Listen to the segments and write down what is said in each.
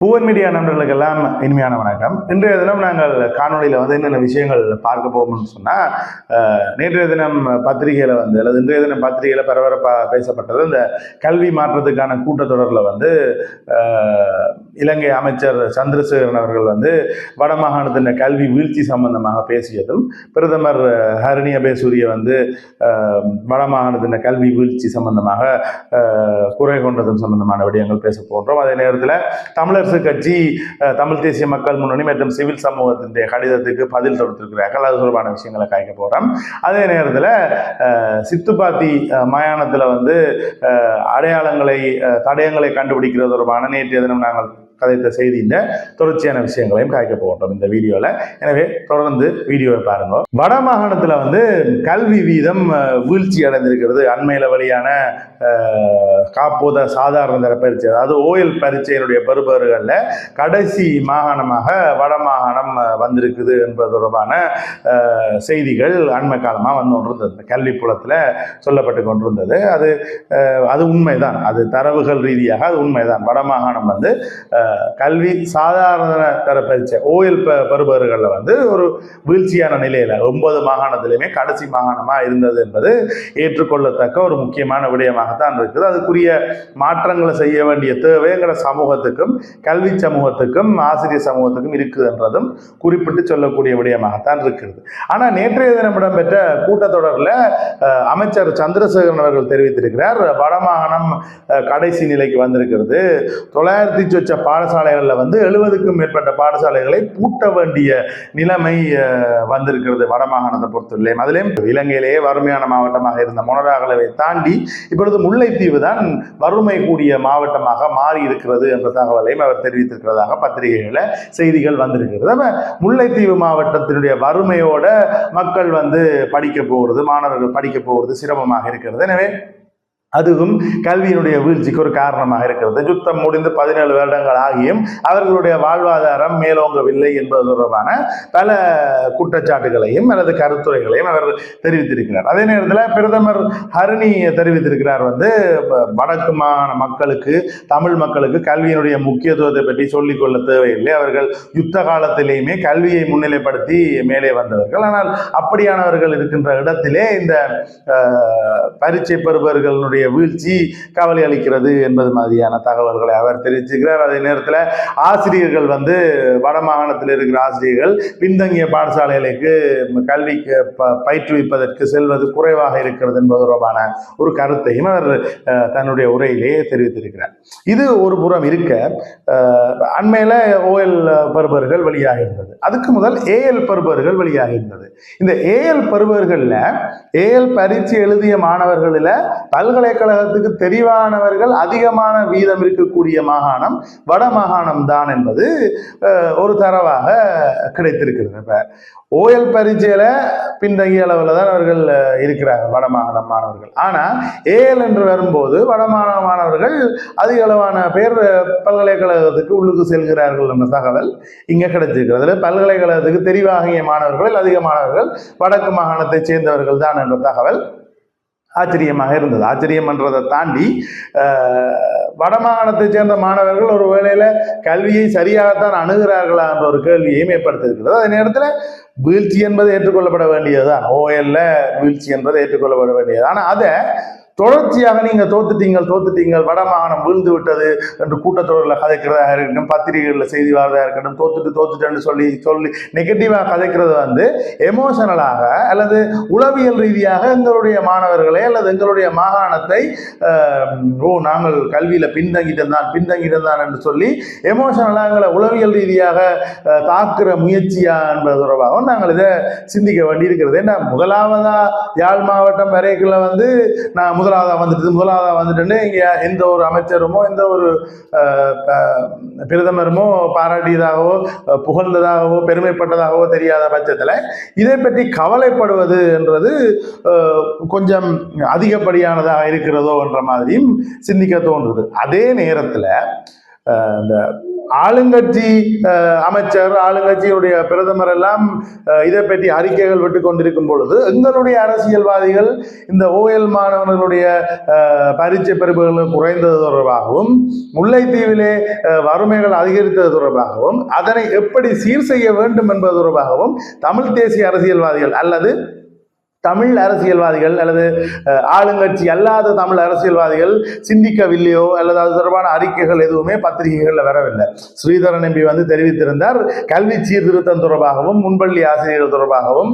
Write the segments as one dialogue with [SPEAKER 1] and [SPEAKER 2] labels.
[SPEAKER 1] பூவன் media நண்பர்களுக்கெல்லாம் இனிமையான வணக்கம் இன்றைய தினம் நாங்கள் காணொளியில் வந்து என்னென்ன விஷயங்கள் பார்க்க போவோம்னு சொன்னால் நேற்றைய தினம் பத்திரிகையில் வந்து அல்லது இன்றைய தினம் பத்திரிகையில் பரபரப்பாக பேசப்பட்டது இந்த கல்வி மாற்றத்துக்கான கூட்டத்தொடரில் வந்து இலங்கை அமைச்சர் சந்திரசேகரன் அவர்கள் வந்து வடமாகாணத்தின் கல்வி வீழ்ச்சி சம்பந்தமாக பேசியதும் பிரதமர் ஹரிணிய அபேசூரிய வந்து வடமாகாணத்தின் கல்வி வீழ்ச்சி சம்பந்தமாக குறை கொண்டதும் சம்பந்தமான விடயங்கள் பேச போன்றோம் அதே நேரத்தில் தமிழர் தமிழரசு கட்சி தமிழ் தேசிய மக்கள் முன்னணி மற்றும் சிவில் சமூகத்தின் கடிதத்துக்கு பதில் கொடுத்திருக்கிறார்கள் அது தொடர்பான விஷயங்களை காய்க்க போகிறோம் அதே நேரத்தில் சித்துப்பாத்தி அஹ், மயானத்தில் வந்து அடையாளங்களை அஹ், தடயங்களை கண்டுபிடிக்கிறது தொடர்பான நேற்றைய தினம் நாங்கள் கதைத்த செய்தியின் தொடர்ச்சியான விஷயங்களையும் காய்க்க போகிறோம் இந்த வீடியோவில் எனவே தொடர்ந்து வீடியோவை பாருங்க. வட மாகாணத்தில் வந்து கல்வி வீதம் வீழ்ச்சி அடைந்திருக்கிறது. அண்மையில் வழியான காப்போத சாதாரண தர பரீட்சை அதாவது ஓயல் பரீட்சையினுடைய பெறுபேறுகளில் கடைசி மாகாணமாக வட மாகாணம் வந்திருக்குது என்பது தொடர்பான செய்திகள் அண்மை காலமாக வந்து கொண்டிருந்தது. இந்த கல்வி புலத்தில் சொல்லப்பட்டு கொண்டிருந்தது. அது அது உண்மைதான். அது தரவுகள் ரீதியாக அது உண்மைதான். வட மாகாணம் வந்து கல்வி சாதாரண தர பரீட்சை ஓயில் ப பருபவர்களில் வந்து ஒரு வீழ்ச்சியான நிலையில் ஒன்பது மாகாணத்திலையுமே கடைசி மாகாணமாக இருந்தது என்பது ஏற்றுக்கொள்ளத்தக்க ஒரு முக்கியமான விடயமாகத்தான் இருக்குது. அதுக்குரிய மாற்றங்களை செய்ய வேண்டிய தேவை சமூகத்துக்கும் கல்வி சமூகத்துக்கும் ஆசிரியர் சமூகத்துக்கும் இருக்குதுன்றதும் குறிப்பிட்டு சொல்லக்கூடிய விடயமாகத்தான் இருக்கிறது. ஆனால் நேற்றைய தினம் இடம்பெற்ற கூட்டத்தொடரில் அமைச்சர் சந்திரசேகரன் அவர்கள் தெரிவித்திருக்கிறார் வடமாகாணம் கடைசி நிலைக்கு வந்திருக்கிறது. தொள்ளாயிரத்தி சொச்ச பாடசாலைகளில் வந்து எழுபதுக்கும் மேற்பட்ட பாடசாலைகளை பூட்ட வேண்டிய நிலைமை வந்திருக்கிறது வடமாகாணத்தை பொறுத்தவரையிலையும் அதிலேயும் இலங்கையிலேயே வறுமையான மாவட்டமாக இருந்த மொனராகலவை தாண்டி இப்பொழுது முல்லைத்தீவு தான் வறுமை கூடிய மாவட்டமாக மாறி இருக்கிறது என்ற தகவலையும் அவர் தெரிவித்திருக்கிறதாக பத்திரிகைகளில் செய்திகள் வந்திருக்கிறது. அப்போ முல்லைத்தீவு மாவட்டத்தினுடைய வறுமையோட மக்கள் வந்து படிக்க போகிறது மாணவர்கள் படிக்க போகிறது சிரமமாக இருக்கிறது. எனவே அதுவும் கல்வியினுடைய வீழ்ச்சிக்கு ஒரு காரணமாக இருக்கிறது. யுத்தம் முடிந்து பதினேழு வருடங்கள் ஆகியும் அவர்களுடைய வாழ்வாதாரம் மேலோங்கவில்லை என்பது தொடர்பான பல குற்றச்சாட்டுகளையும் அல்லது கருத்துரைகளையும் அவர் தெரிவித்திருக்கிறார். அதே நேரத்தில் பிரதமர் ஹரணி தெரிவித்திருக்கிறார் வந்து வடக்குமான வடக்கு மாகாண மக்களுக்கு தமிழ் மக்களுக்கு கல்வியினுடைய முக்கியத்துவத்தை பற்றி சொல்லிக்கொள்ள தேவையில்லை. அவர்கள் யுத்த காலத்திலேயுமே கல்வியை முன்னிலைப்படுத்தி மேலே வந்தவர்கள். ஆனால் அப்படியானவர்கள் இருக்கின்ற இடத்திலே இந்த பரீட்சை பெறுபவர்களுடைய வீழ்ச்சி கவலை அளிக்கிறது என்பது மாதிரியான தகவல்களை அவர் தெரிவிச்சுக்கிறார் அதே நேரத்தில் ஆசிரியர்கள் வந்து வடமாகாணத்தில் இருக்கிற ஆசிரியர்கள் பின்தங்கிய பாடசாலைகளுக்கு கல்விக்கு பயிற்றுவிப்பதற்கு செல்வது குறைவாக இருக்கிறது என்பது தொடர்பான ஒரு கருத்தையும் அவர் தன்னுடைய உரையிலே தெரிவித்திருக்கிறார். இது ஒரு புறம் இருக்க அண்மையில் ஓஎல் பருபர்கள் வெளியாக இருந்தது. அதுக்கு முதல் ஏஎல் பருபர்கள் வெளியாக இருந்தது. இந்த ஏஎல் பருபர்களில் ஏஎல் பரீட்சை எழுதிய மாணவர்களில் பல்கலை பல்கலைக்கழகத்துக்கு தெரிவானவர்கள் அதிகமான வீதம் இருக்கக்கூடிய மாகாணம் வட மாகாணம் தான் என்பது ஒரு தரவாக கிடைத்திருக்கிறது. இப்போ ஓயல் பரீட்சையில் பின்தங்கிய அளவில் தான் அவர்கள் அஹ், இருக்கிறாங்க வட மாணவர்கள். ஆனால் ஏஎல் என்று வரும்போது வட மாகாண மாணவர்கள் அதிக அளவான பேர் பல்கலைக்கழகத்துக்கு உள்ளுக்கு செல்கிறார்கள் என்ற தகவல் இங்கே கிடைச்சிருக்கிறது பல்கலைக்கழகத்துக்கு தெரிவாகிய மாணவர்களில் அதிக மாணவர்கள் வடக்கு மாகாணத்தைச் சேர்ந்தவர்கள் தான் என்ற தகவல் ஆச்சரியமாக இருந்தது. ஆச்சரியம் என்றதை தாண்டி வடமாகாணத்தை வடமாகாணத்தைச் சேர்ந்த மாணவர்கள் ஒரு வேளையில் கல்வியை சரியாகத்தான் அணுகிறார்களா என்ற ஒரு கேள்வியையும் ஏற்படுத்தியிருக்கிறது. அதே நேரத்தில் வீழ்ச்சி என்பது ஏற்றுக்கொள்ளப்பட வேண்டியதுதான். ஓஎல்ல வீழ்ச்சி என்பது ஏற்றுக்கொள்ளப்பட வேண்டியது. ஆனால் அதை தொடர்ச்சியாக நீங்கள் தோத்துட்டீங்கள் தோத்துட்டீங்கள். வடமாகாணம் வீழ்ந்து விட்டது என்று கூட்டத்தொடரில் கதைக்கிறதாக இருக்கட்டும் பத்திரிகைகளில் செய்தி வரதாக இருக்கட்டும் தோத்துட்டு தோத்துட்டேன்னு சொல்லி சொல்லி நெகட்டிவாக கதைக்கிறது வந்து எமோஷனலாக அல்லது உளவியல் ரீதியாக எங்களுடைய மாணவர்களை அல்லது எங்களுடைய மாகாணத்தை ஓ நாங்கள் கல்வியில் பின்தங்கிட்டு தான் பின்தங்கிட்டு தான் என்று சொல்லி எமோஷனலாக எங்களை உளவியல் ரீதியாக தாக்குற முயற்சியா என்பது தொடர்பாகவும் நாங்கள் இதை சிந்திக்க வேண்டியிருக்கிறது. ஏன்னா முதலாவதாக யாழ் மாவட்டம் வரைக்குள்ள வந்து நான் முதல் முதலாவதாக வந்துட்டு முதலாவதாக வந்துட்டுன்னு இங்கே எந்த ஒரு அமைச்சருமோ எந்த ஒரு பிரதமருமோ பாராட்டியதாகவோ புகழ்ந்ததாகவோ பெருமைப்பட்டதாகவோ தெரியாத பட்சத்தில் இதை பற்றி கவலைப்படுவது என்றது கொஞ்சம் அதிகப்படியானதாக இருக்கிறதோ என்ற மாதிரியும் சிந்திக்க தோன்றுது. அதே நேரத்தில் இந்த ஆளுங்கட்சி அமைச்சர் ஆளுங்கட்சியுடைய பிரதமர் எல்லாம் இதை பற்றி அறிக்கைகள் விட்டு கொண்டிருக்கும் பொழுது எங்களுடைய அரசியல்வாதிகள் இந்த ஓஎல் மாணவர்களுடைய பரீட்சை பெறுபவர்கள் குறைந்தது தொடர்பாகவும் முல்லைத்தீவிலே வறுமைகள் அதிகரித்தது தொடர்பாகவும் அதனை எப்படி சீர் செய்ய வேண்டும் என்பது தொடர்பாகவும் தமிழ் தேசிய அரசியல்வாதிகள் அல்லது தமிழ் அரசியல்வாதிகள் அல்லது ஆளுங்கட்சி அல்லாத தமிழ் அரசியல்வாதிகள் சிந்திக்கவில்லையோ அல்லது அது தொடர்பான அறிக்கைகள் எதுவுமே பத்திரிகைகளில் வரவில்லை. ஸ்ரீதரன் எம்பி வந்து தெரிவித்திருந்தார் கல்வி சீர்திருத்தம் தொடர்பாகவும் முன்பள்ளி ஆசிரியர்கள் தொடர்பாகவும்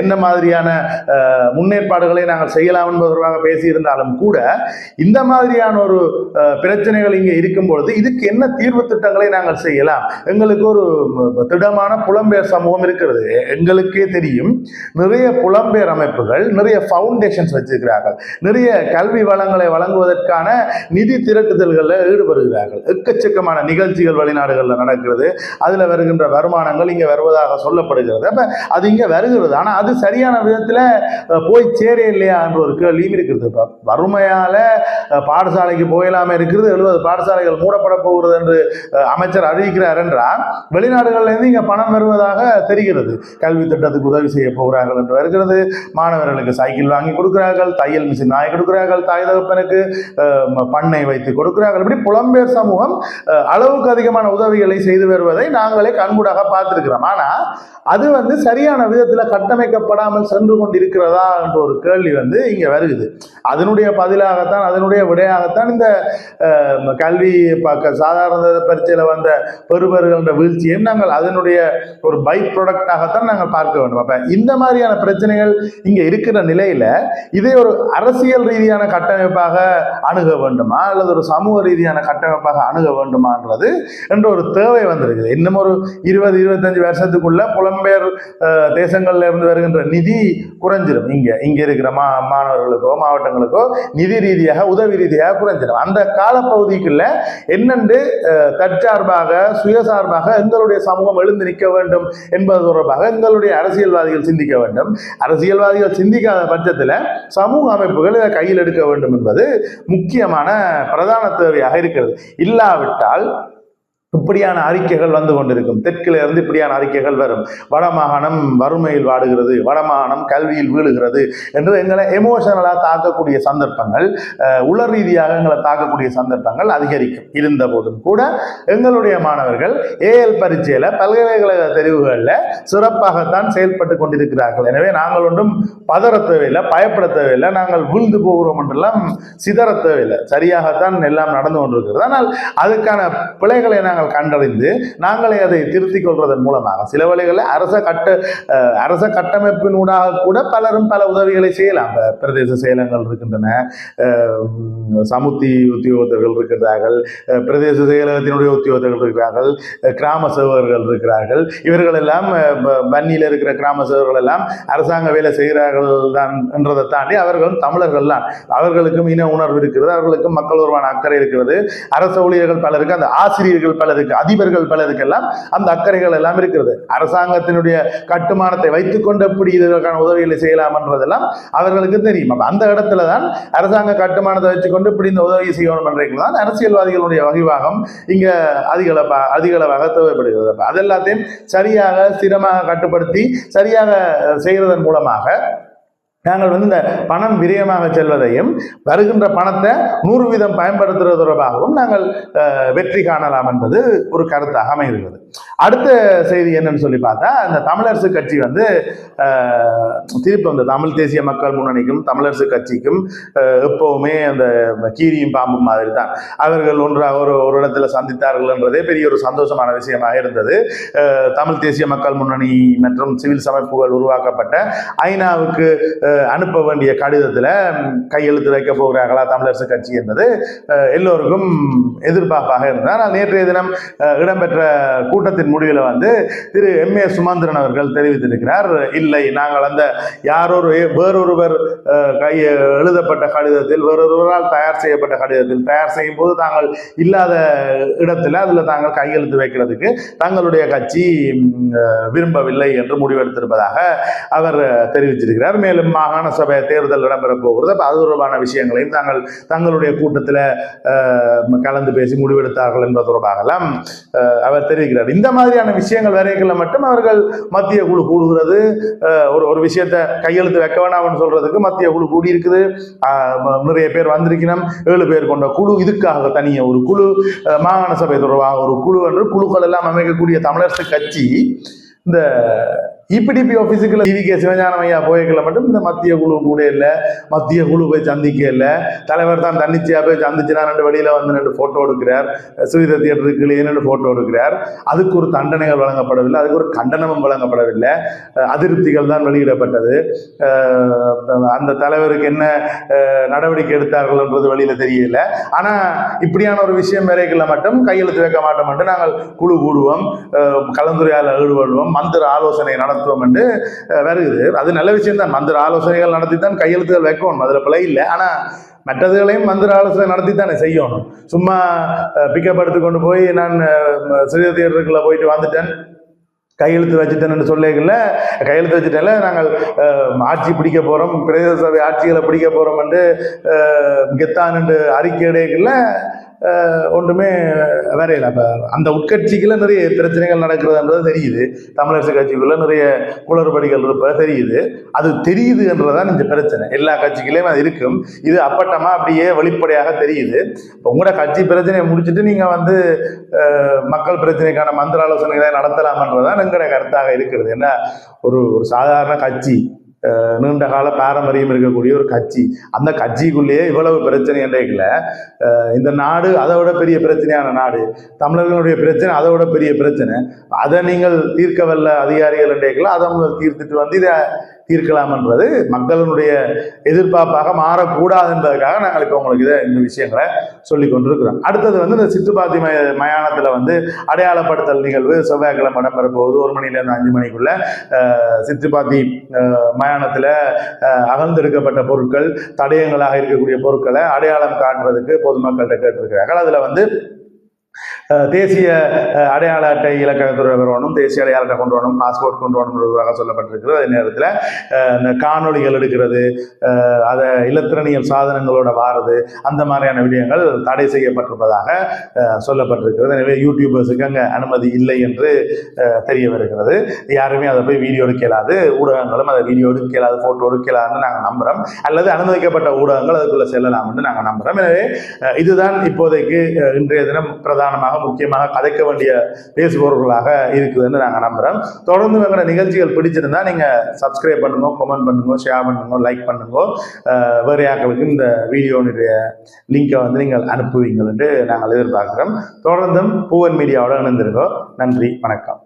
[SPEAKER 1] என்ன மாதிரியான முன்னேற்பாடுகளை நாங்கள் செய்யலாம் என்பது தொடர்பாக பேசியிருந்தாலும் கூட இந்த மாதிரியான ஒரு பிரச்சனைகள் இங்கே இருக்கும் பொழுது இதுக்கு என்ன தீர்வு திட்டங்களை நாங்கள் செய்யலாம்? எங்களுக்கு ஒரு திடமான புலம்பெயர் சமூகம் இருக்கிறது. எங்களுக்கே தெரியும் நிறைய புலம்பெயர் அமைப்புகள் நிறைய ஃபவுண்டேஷன்ஸ் வச்சிருக்கிறார்கள். நிறைய கல்வி வளங்களை வழங்குவதற்கான நிதி திரட்டுதல்களில் ஈடுபடுகிறார்கள். எக்கச்சக்கமான நிகழ்ச்சிகள் வெளிநாடுகளில் நடக்கிறது. அதில் வருகின்ற வருமானங்கள் இங்கே வருவதாக சொல்லப்படுகிறது. அப்போ அது இங்கே வருகிறது. ஆனால் அது சரியான விதத்தில் போய் சேர இல்லையா என்ற ஒரு கேள்வியும் இருக்கிறது. இப்போ வறுமையால் பாடசாலைக்கு போயிடாமல் இருக்கிறது எழுபது பாடசாலைகள் மூடப்பட போகிறது என்று அமைச்சர் அறிவிக்கிறார் என்றால் வெளிநாடுகள்லேருந்து இங்கே பணம் வருவதாக தெரிகிறது. கல்வி திட்டத்துக்கு உதவி செய்ய போகிறார்கள் என்று வருகிறது. மாணவர்களுக்கு சைக்கிள் வாங்கி கொடுக்குறார்கள் தையல் மிஷின் வாங்கி கொடுக்குறார்கள் தாய் தகப்பனுக்கு ம- பண்ணை வைத்து கொடுக்குறார்கள். இப்படி புலம்பெயர் சமூகம் அளவுக்கு அதிகமான உதவிகளை செய்து வருவதை நாங்களே கண்கூடாக பார்த்துருக்கிறோம். ஆனால் அது வந்து சரியான விதத்தில் கட்டமைக்கப்படாமல் சென்று கொண்டிருக்கிறதா என்ற ஒரு கேள்வி வந்து இங்கே வருகிறது அதனுடைய பதிலாகத்தான் அதனுடைய விடையாகத்தான் இந்த கல்வி சாதாரண பரீட்சையில் வந்த பெறுபர்கள்ன்ற வீழ்ச்சியை நாங்கள் அதனுடைய ஒரு பை ப்ராடக்டாகத்தான் நாங்கள் பார்க்க வேண்டும். அப்போ இந்த மாதிரியான பிரச்சனைகள் இங்கே இருக்கிற நிலையில் இதை ஒரு அரசியல் ரீதியான கட்டமைப்பாக அணுக வேண்டுமா? அல்லது ஒரு சமூக ரீதியான கட்டமைப்பாக அணுக வேண்டுமான்றது என்ற ஒரு தேவை வந்திருக்குது. இன்னும் ஒரு இருபது இருபத்தஞ்சு வருஷத்துக்குள்ள புலம்பெயர் தேசங்கள்ல இருந்து வருகின்ற நிதி குறைஞ்சிரும். இங்க இங்க இருக்கிற மா மாணவர்களுக்கோ மாவட்டங்களுக்கோ நிதி ரீதியாக உதவி ரீதியாக குறைஞ்சிடும் அந்த காலப்பகுதிக்குள்ள என்னென்று தற்சார்பாக சுயசார்பாக எங்களுடைய சமூகம் எழுந்து நிற்க வேண்டும் என்பது தொடர்பாக எங்களுடைய அரசியல்வாதிகள் சிந்திக்க வேண்டும். அரசியல் அரசியல்வாதிகள் சிந்திக்காத பட்சத்தில் சமூக அமைப்புகள் இதை கையில் எடுக்க வேண்டும் என்பது முக்கியமான பிரதான தேவையாக இருக்கிறது. இல்லாவிட்டால் இப்படியான அறிக்கைகள் வந்து கொண்டிருக்கும். தெற்கில இருந்து இப்படியான அறிக்கைகள் வரும். வடமாகாணம் வறுமையில் வாடுகிறது வடமாகாணம் கல்வியில் வீழுகிறது என்று எங்களை எமோஷனலாக தாக்கக்கூடிய சந்தர்ப்பங்கள் உலர் உள ரீதியாக எங்களை தாக்கக்கூடிய சந்தர்ப்பங்கள் அதிகரிக்கும். இருந்த போதும் கூட எங்களுடைய மாணவர்கள் ஏஎல் பரீட்சையில் பல்கலைக்கழக தெரிவுகளில் சிறப்பாகத்தான் செயல்பட்டு கொண்டிருக்கிறார்கள். எனவே நாங்கள் ஒன்றும் பதற தேவையில்லை பயப்பட தேவையில்லை நாங்கள் வீழ்ந்து போகிறோம் என்றெல்லாம் சிதற தேவையில்லை. சரியாகத்தான் எல்லாம் நடந்து கொண்டிருக்கிறது. ஆனால் அதுக்கான பிழைகளை நாங்கள் கண்டறிந்து நாங்களே அதை திருத்திக் கொள்வதன் மூலமாக சில வழிகளில் அரச கட்ட அரச கட்டமைப்பினூடாக கூட பலரும் பல உதவிகளை செய்யலாம். பிரதேச செயலங்கள் இருக்கின்றன சமுத்தி உத்தியோகத்தர்கள் இருக்கிறார்கள் பிரதேச செயலகத்தினுடைய உத்தியோகத்தர்கள் இருக்கிறார்கள் கிராம சேவகர்கள் இருக்கிறார்கள். இவர்கள் எல்லாம் வன்னியில் இருக்கிற கிராம சேவர்கள் எல்லாம் அரசாங்க வேலை செய்கிறார்கள் தான் என்றதை தாண்டி அவர்களும் தமிழர்கள் தான். அவர்களுக்கும் இன உணர்வு இருக்கிறது அவர்களுக்கும் மக்கள் உருவான அக்கறை இருக்கிறது. அரசு ஊழியர்கள் பலருக்கு அந்த ஆசிரியர்கள் பலருக்கு அதிபர்கள் பலருக்கெல்லாம் அந்த அக்கறைகள் எல்லாம் இருக்கிறது. அரசாங்கத்தினுடைய கட்டுமானத்தை வைத்துக்கொண்டு எப்படி இதற்கான உதவிகளை செய்யலாம் என்றதெல்லாம் அவர்களுக்கு தெரியும். அப்ப அந்த இடத்துல தான் அரசாங்க கட்டுமானத்தை வச்சுக்கொண்டு இப்படி இந்த உதவி செய்யணும் என்றைக்கு தான் அரசியல்வாதிகளுடைய வகைவாகம் இங்க அதிகளவா அதிகளவாக தேவைப்படுகிறது. அப்ப அதெல்லாத்தையும் சரியாக ஸ்திரமாக கட்டுப்படுத்தி சரியாக செய்கிறதன் மூலமாக நாங்கள் வந்து இந்த பணம் விரயமாக செல்வதையும் வருகின்ற பணத்தை நூறு வீதம் பயன்படுத்துறது தொடர்பாகவும் நாங்கள் வெற்றி காணலாம் என்பது ஒரு கருத்தாக அமைகிறது அடுத்த செய்தி என்னன்னு சொல்லி பார்த்தா இந்த தமிழரசு கட்சி வந்து திருப்பி அந்த தமிழ் தேசிய மக்கள் முன்னணிக்கும் தமிழரசு கட்சிக்கும் எப்பவுமே அந்த கீரியும் பாம்பும் மாதிரி தான் அவர்கள் ஒன்றாக ஒரு ஒரு இடத்துல சந்தித்தார்கள் என்றதே பெரிய ஒரு சந்தோஷமான விஷயமாக இருந்தது. தமிழ் தேசிய மக்கள் முன்னணி மற்றும் சிவில் அமைப்புகள் உருவாக்கப்பட்ட ஐநாவுக்கு அனுப்ப வேண்டிய கடிதத்தில் கையெழுத்து வைக்க போகிறார்களா தமிழரசு கட்சி என்பது எல்லோருக்கும் எதிர்பார்ப்பாக இருந்தது. ஆனால் நேற்றைய தினம் இடம்பெற்ற கூட்டத்தின் முடிவில் வந்து திரு எம். ஏ. சுமந்திரன் அவர்கள் தெரிவித்திருக்கிறார் இல்லை நாங்கள் அந்த யாரொரு வேறொருவர் கை எழுதப்பட்ட கடிதத்தில் வேறொருவரால் தயார் செய்யப்பட்ட கடிதத்தில் தயார் செய்யும் போது தாங்கள் இல்லாத இடத்துல அதில் தாங்கள் கையெழுத்து வைக்கிறதுக்கு தங்களுடைய கட்சி விரும்பவில்லை என்று முடிவெடுத்திருப்பதாக அவர் தெரிவிச்சிருக்கிறார் மேலும் மா மாகாண சபை தேர்தல் இடம்பெற போகிறது. அப்போ அது தொடர்பான விஷயங்களையும் தாங்கள் தங்களுடைய கூட்டத்தில் கலந்து பேசி முடிவெடுத்தார்கள் என்பது தொடர்பாகலாம் அவர் தெரிவிக்கிறார். இந்த மாதிரியான விஷயங்கள் வரைகளில் மட்டும் அவர்கள் மத்திய குழு கூடுகிறது. ஒரு ஒரு விஷயத்தை கையெழுத்து வைக்க வேணாம்னு சொல்றதுக்கு மத்திய குழு கூடி இருக்குது நிறைய பேர் வந்திருக்கணும். ஏழு பேர் கொண்ட குழு இதுக்காக தனிய ஒரு குழு மாகாண சபை தொடர்பாக ஒரு குழு என்று குழுக்கள் எல்லாம் அமைக்கக்கூடிய தமிழரசு கட்சி இந்த இபிடிபி ஆஃபீஸுக்குள்ள டிவி கே சிவஞானம் ஐயா போய்க்கல மட்டும் இந்த மத்திய குழு கூட இல்லை. மத்திய குழு போய் சந்திக்க இல்லை. தலைவர் தான் தன்னிச்சையா போய் சந்திச்சுனா ரெண்டு வெளியில வந்து ரெண்டு போட்டோ எடுக்கிறார். சுவித தியேட்டருக்கு ரெண்டு போட்டோ எடுக்கிறார். அதுக்கு ஒரு தண்டனைகள் வழங்கப்படவில்லை. அதுக்கு ஒரு கண்டனமும் வழங்கப்படவில்லை. அதிருப்திகள் தான் வெளியிடப்பட்டது. அந்த தலைவருக்கு என்ன நடவடிக்கை எடுத்தார்கள் என்பது வெளியில தெரியல. ஆனா இப்படியான ஒரு விஷயம் வரைக்கல மட்டும் கையெழுத்து வைக்க மாட்டோம் மட்டும் நாங்கள் குழு கூடுவோம். அஹ் கலந்துரையாடல் ஈடுபடுவோம் மந்திர ஆலோசனை நடத்துவோம் என்று வருகிறது அது நல்ல விஷயம் தான் மந்திர ஆலோசனைகள் நடத்தி தான் கையெழுத்துகள் வைக்கணும். அதில் பிழை இல்லை. ஆனால் மற்றதுகளையும் மந்திர ஆலோசனை நடத்தி தானே செய்யணும். சும்மா பிக்கப் எடுத்து கொண்டு போய் நான் சிறிய தியேட்டருக்குள்ள போயிட்டு வந்துட்டேன். கையெழுத்து வச்சுட்டேன்னு சொல்லல கையெழுத்து வச்சுட்டேன்ல நாங்கள் ஆட்சி பிடிக்க போகிறோம் பிரதேச சபை ஆட்சிகளை பிடிக்க போகிறோம் என்று கெத்தான் என்று அறிக்கை இடையில ஒன்றுமே வரையல. அப்போ அந்த உட்கட்சிக்குள்ள நிறைய பிரச்சனைகள் நடக்கிறதுன்றது தெரியுது. தமிழரசு கட்சிக்குள்ள நிறைய குளறுபடிகள் இருப்ப தெரியுது. அது தெரியுதுன்றதான் இந்த பிரச்சனை. எல்லா கட்சிகளையும் அது இருக்கும். இது அப்பட்டமா அப்படியே வெளிப்படையாக தெரியுது. இப்போ உங்களோட கட்சி பிரச்சனையை முடிச்சுட்டு நீங்க வந்து மக்கள் பிரச்சனைக்கான மந்திர ஆலோசனைகளை நடத்தலாமன்றதுதான் எங்களோட கருத்தாக இருக்கிறது. என்ன ஒரு ஒரு சாதாரண கட்சி நீண்ட கால பாரம்பரியம் இருக்கக்கூடிய ஒரு கட்சி. அந்த கட்சிக்குள்ளேயே இவ்வளவு பிரச்சனை என்றைக்கில் இந்த நாடு அதை விட பெரிய பிரச்சனையான நாடு. தமிழர்களுடைய பிரச்சனை அதை விட பெரிய பிரச்சனை. அதை நீங்கள் தீர்க்க வல்ல அதிகாரிகள் என்றைக்கில் அதை தீர்த்துட்டு வந்து இதை தீர்க்கலாம்ன்றது மக்களினுடைய எதிர்பார்ப்பாக மாறக்கூடாது என்பதற்காக நாங்கள் இப்போ உங்களுக்கு இதை இந்த விஷயங்களை சொல்லி கொண்டிருக்கிறோம். அடுத்தது வந்து இந்த சிற்றுப்பாத்தி மய மயானத்தில் வந்து அடையாளப்படுத்தல் நிகழ்வு. செவ்வாய்க்கிழமை இடம்பெற போகுது ஒரு மணிலேருந்து அஞ்சு மணிக்குள்ள அஹ், சிற்றுப்பாத்தி மயானத்தில் அகழ்ந்தெடுக்கப்பட்ட பொருட்கள் தடயங்களாக இருக்கக்கூடிய பொருட்களை அடையாளம் காட்டுறதுக்கு பொதுமக்கள்கிட்ட கேட்டிருக்கிறார்கள். அதில் வந்து தேசிய அடையாள அட்டை இலக்கணத்துறை வரணும் தேசிய அடையாள அட்டை கொண்டு வரணும் பாஸ்போர்ட் கொண்டு வரணுன்றதாக சொல்லப்பட்டிருக்கிறது. அதே நேரத்தில் இந்த காணொளிகள் எடுக்கிறது அதை இலத்திரணியல் சாதனங்களோட வாரது அந்த மாதிரியான விடயங்கள் தடை செய்யப்பட்டிருப்பதாக சொல்லப்பட்டிருக்கிறது. எனவே யூடியூபர்ஸுக்கு அங்கே அனுமதி இல்லை என்று தெரிய வருகிறது. யாருமே அதை போய் வீடியோ எடுக்க இயலாது. ஊடகங்களும் அதை வீடியோ எடுக்க இயலாது ஃபோட்டோ எடுக்க இயலாதுன்னு நாங்கள் நம்புகிறோம் அல்லது அனுமதிக்கப்பட்ட ஊடகங்கள் அதுக்குள்ளே செல்லலாம்னு நாங்கள் நம்புகிறோம் எனவே இதுதான் இப்போதைக்கு இன்றைய தினம் பிரதானமாக முக்கியமாக கதைக்க வேண்டிய பேசுபவர்களாக இருக்குதுன்னு நாங்கள் நம்புகிறோம் தொடர்ந்து எங்களோட நிகழ்ச்சிகள் பிடிச்சிருந்தா நீங்கள் சப்ஸ்கிரைப் பண்ணுங்க கமெண்ட் பண்ணுங்க ஷேர் பண்ணுங்க லைக் பண்ணுங்க. வேறு யாக்களுக்கு இந்த வீடியோனுடைய லிங்கை வந்து நீங்கள் அனுப்புவீங்கள் என்று நாங்கள் எதிர்பார்க்கிறோம். தொடர்ந்தும் பூவன் மீடியாவோட இணைந்திருக்கோம். நன்றி வணக்கம்.